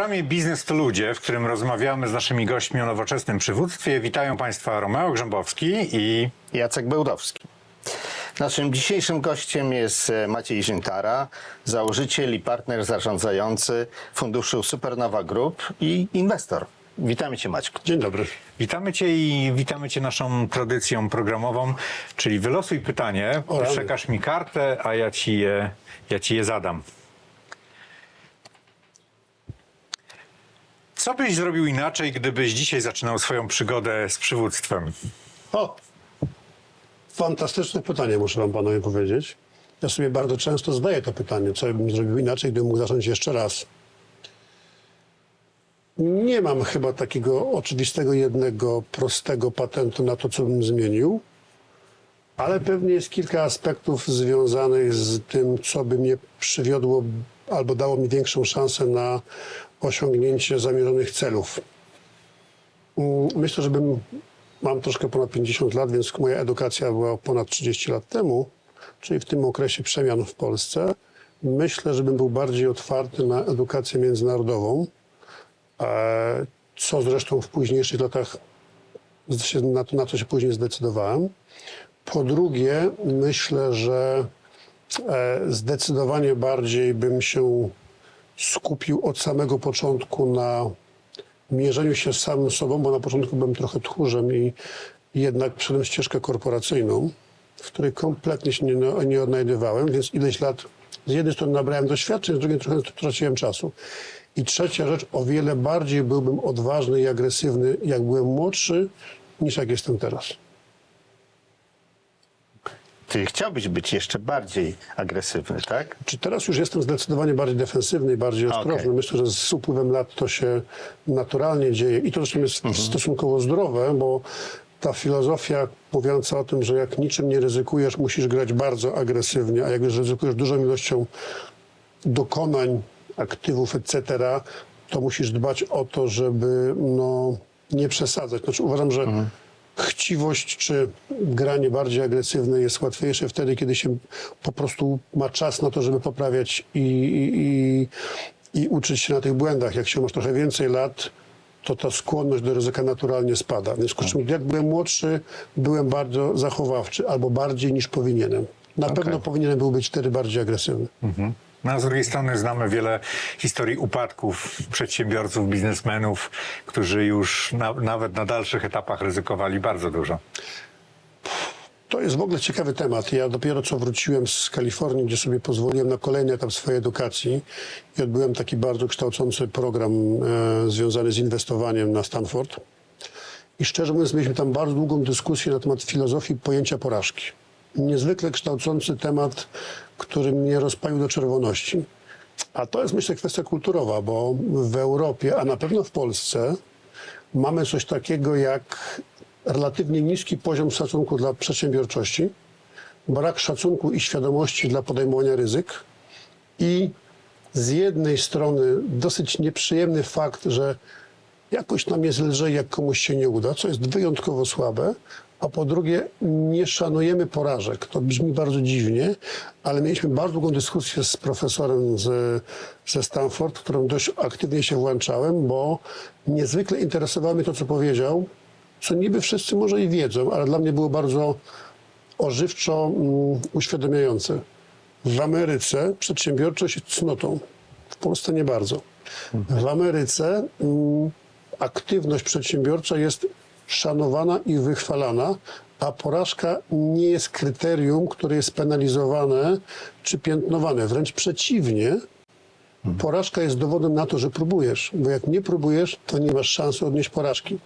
programie Biznes to Ludzie, w którym rozmawiamy z naszymi gośćmi o nowoczesnym przywództwie, witają Państwa Romeo Grzębowski i Jacek Bełdowski. Naszym dzisiejszym gościem jest e, Maciej Ziętara, założyciel i partner zarządzający funduszu Supernowa Group i inwestor. Witamy Cię Maćku. Dzień dobry. witamy Cię i witamy Cię naszą tradycją programową, czyli wylosuj pytanie, O, przekaż mi kartę, a ja Ci je, ja ci je zadam. Co byś zrobił inaczej, gdybyś dzisiaj zaczynał swoją przygodę z przywództwem? O! Fantastyczne pytanie, muszę wam panowie powiedzieć. Ja sobie bardzo często zadaję to pytanie, co bym zrobił inaczej, gdybym mógł zacząć jeszcze raz. Nie mam chyba takiego oczywistego, jednego, prostego patentu na to, co bym zmienił, ale pewnie jest kilka aspektów związanych z tym, co by mnie przywiodło albo dało mi większą szansę na osiągnięcie zamierzonych celów. Mm, Myślę, że bym, mam troszkę ponad 50 lat, więc moja edukacja była ponad 30 lat temu, czyli w tym okresie przemian w Polsce. Myślę, że bym był bardziej otwarty na edukację międzynarodową, e, co zresztą w późniejszych latach na to, na to się później zdecydowałem. Po drugie, myślę, że e, zdecydowanie bardziej bym się skupił od samego początku na mierzeniu się z samym sobą, bo na początku byłem trochę tchórzem i jednak przyszedłem ścieżkę korporacyjną, w której kompletnie się nie, nie odnajdywałem, więc ileś lat z jednej strony nabrałem doświadczeń, z drugiej trochę traciłem czasu. I trzecia rzecz, o wiele bardziej byłbym odważny i agresywny, jak byłem młodszy, niż jak jestem teraz. Ty chciałbyś być jeszcze bardziej agresywny, tak? Czy teraz już jestem zdecydowanie bardziej defensywny i bardziej ostrożny? Okej. Myślę, że z upływem lat to się naturalnie dzieje i to zresztą jest stosunkowo zdrowe, bo ta filozofia mówiąca o tym, że jak niczym nie ryzykujesz, musisz grać bardzo agresywnie, a jak już ryzykujesz dużą ilością dokonań, aktywów, etc., to musisz dbać o to, żeby no, nie przesadzać. Znaczy, uważam, że chciwość czy granie bardziej agresywne jest łatwiejsze wtedy, kiedy się po prostu ma czas na to, żeby poprawiać i, i, i, i uczyć się na tych błędach. Jak się masz trochę więcej lat, to ta skłonność do ryzyka naturalnie spada. W związku z czym, jak byłem młodszy, byłem bardzo zachowawczy, albo bardziej niż powinienem. Na pewno powinienem był być wtedy bardziej agresywny. No, a z drugiej strony znamy wiele historii upadków przedsiębiorców, biznesmenów, którzy już na, nawet na dalszych etapach ryzykowali bardzo dużo. To jest w ogóle ciekawy temat. Ja dopiero co wróciłem z Kalifornii, gdzie sobie pozwoliłem na kolejny etap swojej edukacji i odbyłem taki bardzo kształcący program e, związany z inwestowaniem na Stanford. I szczerze mówiąc, mieliśmy tam bardzo długą dyskusję na temat filozofii pojęcia porażki. Niezwykle kształcący temat, który mnie rozpalił do czerwoności. A to jest myślę kwestia kulturowa, bo w Europie, a na pewno w Polsce, mamy coś takiego jak relatywnie niski poziom szacunku dla przedsiębiorczości, brak szacunku i świadomości dla podejmowania ryzyk i z jednej strony dosyć nieprzyjemny fakt, że jakoś nam jest lżej, jak komuś się nie uda, co jest wyjątkowo słabe, a po drugie nie szanujemy porażek. To brzmi bardzo dziwnie, ale mieliśmy bardzo długą dyskusję z profesorem z, ze Stanford, w którą dość aktywnie się włączałem, bo niezwykle interesowało mnie to, co powiedział, co niby wszyscy może i wiedzą, ale dla mnie było bardzo ożywczo mm, uświadamiające. W Ameryce przedsiębiorczość jest cnotą, w Polsce nie bardzo. W Ameryce mm, aktywność przedsiębiorcza jest szanowana i wychwalana, a porażka nie jest kryterium, które jest penalizowane czy piętnowane. Wręcz przeciwnie, porażka jest dowodem na to, że próbujesz, bo jak nie próbujesz, to nie masz szansy odnieść porażki.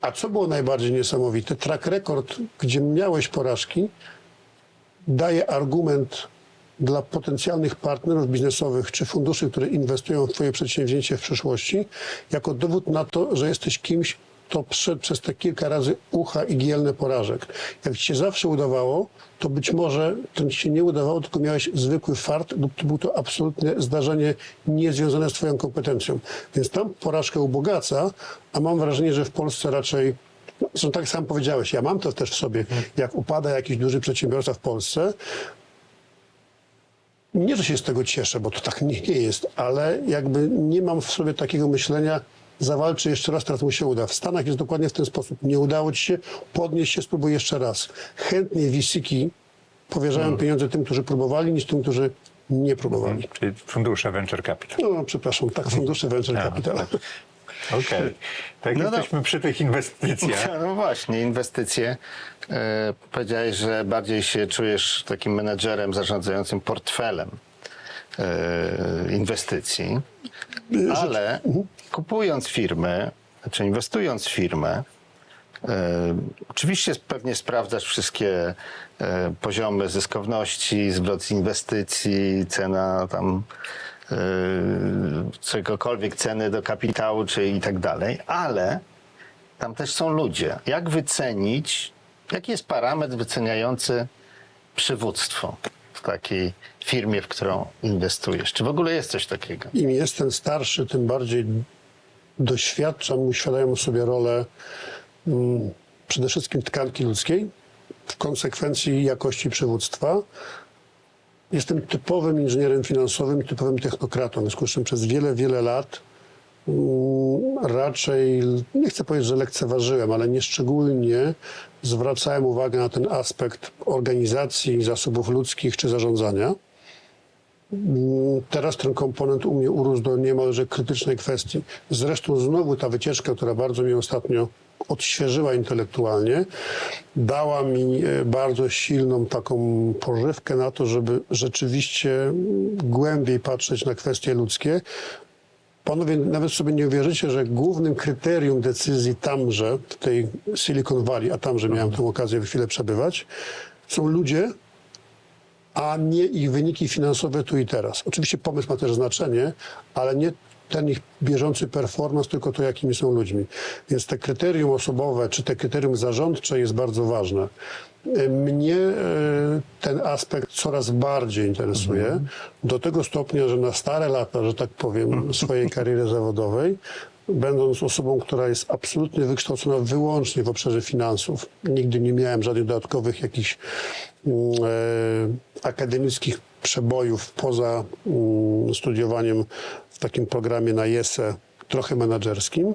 A co było najbardziej niesamowite? Track record, gdzie miałeś porażki, daje argument dla potencjalnych partnerów biznesowych czy funduszy, które inwestują w Twoje przedsięwzięcie w przyszłości, jako dowód na to, że jesteś kimś, kto przeszedł przez te kilka razy ucha i gielne porażek. Jak Ci się zawsze udawało, to być może to Ci się nie udawało, tylko miałeś zwykły fart lub to było to absolutne zdarzenie niezwiązane z Twoją kompetencją. Więc tam porażkę ubogaca, a mam wrażenie, że w Polsce raczej no, tak sam powiedziałeś, ja mam to też w sobie. Jak upada jakiś duży przedsiębiorca w Polsce, nie, że się z tego cieszę, bo to tak nie, nie jest, ale jakby nie mam w sobie takiego myślenia, zawalczę jeszcze raz, teraz mu się uda. W Stanach jest dokładnie w ten sposób. Nie udało ci się, podnieś się, spróbuj jeszcze raz. Chętnie VC-ki powierzają pieniądze tym, którzy próbowali, niż tym, którzy nie próbowali. Czyli fundusze venture capital. No, przepraszam, tak, fundusze venture capital. Okej. Tak No jesteśmy przy tych inwestycjach. No właśnie, inwestycje. E, powiedziałeś, że bardziej się czujesz takim menedżerem zarządzającym portfelem e, inwestycji, ale kupując firmę, czy inwestując w firmę, e, oczywiście pewnie sprawdzasz wszystkie e, poziomy zyskowności, zwrot z inwestycji, cena tam czegokolwiek, ceny do kapitału, czy i tak dalej, ale tam też są ludzie. Jak wycenić, jaki jest parametr wyceniający przywództwo w takiej firmie, w którą inwestujesz? Czy w ogóle jest coś takiego? Im jestem starszy, tym bardziej doświadczam, uświadamiam sobie rolę mm, przede wszystkim tkanki ludzkiej, w konsekwencji jakości przywództwa. Jestem typowym inżynierem finansowym typowym technokratą, w związku z czym przez wiele, wiele lat mm, raczej, nie chcę powiedzieć, że lekceważyłem, ale nieszczególnie zwracałem uwagę na ten aspekt organizacji, zasobów ludzkich czy zarządzania. Teraz ten komponent u mnie urósł do niemalże krytycznej kwestii. Zresztą znowu ta wycieczka, która bardzo mnie ostatnio odświeżyła intelektualnie, dała mi e, bardzo silną taką pożywkę na to, żeby rzeczywiście głębiej patrzeć na kwestie ludzkie. Panowie, nawet sobie nie uwierzycie, że głównym kryterium decyzji tamże, w tej Silicon Valley, a tamże miałem tę okazję chwilę przebywać, są ludzie, a nie ich wyniki finansowe tu i teraz. Oczywiście pomysł ma też znaczenie, ale nie ten ich bieżący performance, tylko to, jakimi są ludźmi. Więc te kryterium osobowe, czy te kryterium zarządcze jest bardzo ważne. Mnie e, ten aspekt coraz bardziej interesuje, do tego stopnia, że na stare lata, że tak powiem, swojej kariery zawodowej, będąc osobą, która jest absolutnie wykształcona wyłącznie w obszarze finansów, nigdy nie miałem żadnych dodatkowych jakichś mm, e, akademickich przebojów poza mm, studiowaniem takim programie na JESE, trochę menadżerskim.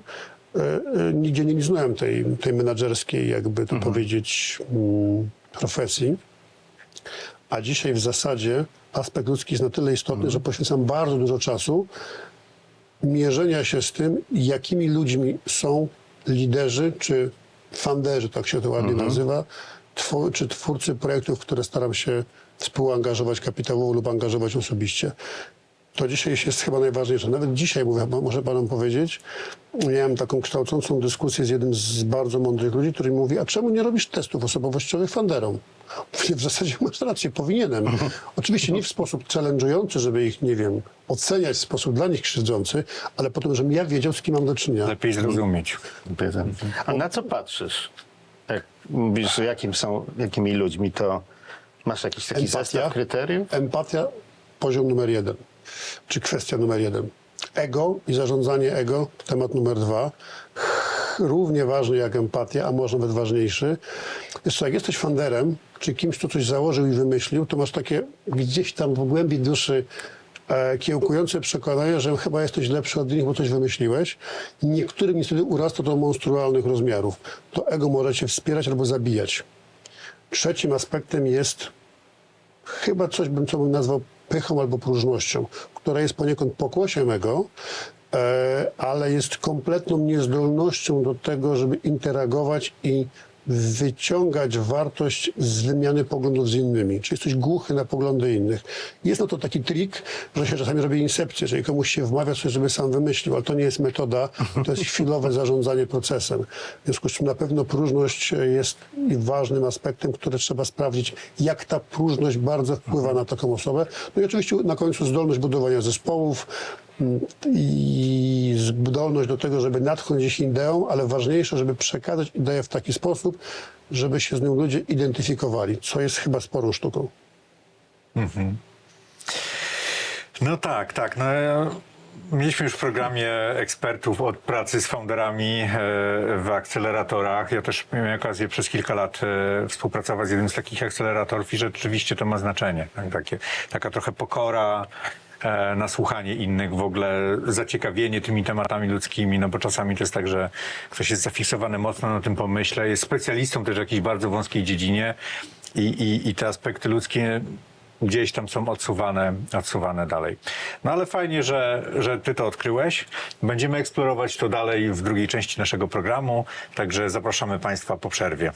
E, e, nigdzie nie liznąłem tej, tej menadżerskiej, jakby to powiedzieć, mm, profesji. A dzisiaj w zasadzie aspekt ludzki jest na tyle istotny, że poświęcam bardzo dużo czasu mierzenia się z tym, jakimi ludźmi są liderzy czy funderzy, tak się to ładnie nazywa, tw- czy twórcy projektów, które staram się współangażować kapitałowo lub angażować osobiście. To dzisiaj jest chyba najważniejsze. Nawet dzisiaj, mówię, może panom powiedzieć, miałem taką kształcącą dyskusję z jednym z bardzo mądrych ludzi, który mówi, a czemu nie robisz testów osobowościowych funderom? Mówię, w zasadzie masz rację, powinienem. Oczywiście nie w sposób challenge'ujący, żeby ich, nie wiem, oceniać w sposób dla nich krzywdzący, ale po to, żebym ja wiedział, z kim mam do czynienia. Lepiej zrozumieć. A na co patrzysz? Jak mówisz, jakim są, jakimi ludźmi, to masz jakiś taki Empatia. zestaw kryteriów? Empatia, poziom numer jeden, czy kwestia numer jeden. Ego i zarządzanie ego, temat numer dwa. Równie ważny jak empatia, a może nawet ważniejszy. Co, jak jesteś funderem, czy kimś, kto coś założył i wymyślił, to masz takie gdzieś tam w głębi duszy e, kiełkujące przekonanie, że chyba jesteś lepszy od innych, bo coś wymyśliłeś. Niektórym niestety urasta do monstrualnych rozmiarów. To ego może cię wspierać albo zabijać. Trzecim aspektem jest chyba coś bym, co bym nazwał pychą albo próżnością, która jest poniekąd pokłosiem ego, e, ale jest kompletną niezdolnością do tego, żeby interagować i wyciągać wartość z wymiany poglądów z innymi. Czy jesteś głuchy na poglądy innych. Jest na to taki trik, że się czasami robi incepcję, czyli komuś się wmawia coś, żeby sam wymyślił, ale to nie jest metoda, to jest chwilowe zarządzanie procesem. W związku z czym na pewno próżność jest ważnym aspektem, który trzeba sprawdzić, jak ta próżność bardzo wpływa na taką osobę. No i oczywiście na końcu zdolność budowania zespołów, i zdolność do tego, żeby natchnąć gdzieś ideą, ale ważniejsze, żeby przekazać ideę w taki sposób, żeby się z nią ludzie identyfikowali, co jest chyba sporą sztuką. No tak, tak. No, ja Mieliśmy już w programie ekspertów od pracy z founderami e, w akceleratorach. Ja też miałem okazję przez kilka lat e, współpracować z jednym z takich akceleratorów i rzeczywiście to ma znaczenie. Tak, Takie, taka trochę pokora, e, nasłuchanie innych, w ogóle zaciekawienie tymi tematami ludzkimi, no bo czasami to jest tak, że ktoś jest zafiksowany mocno na tym pomyśle, jest specjalistą też w jakiejś bardzo wąskiej dziedzinie i, i, i te aspekty ludzkie gdzieś tam są odsuwane, odsuwane dalej. No ale fajnie, że, że ty to odkryłeś. Będziemy eksplorować to dalej w drugiej części naszego programu, także zapraszamy Państwa po przerwie.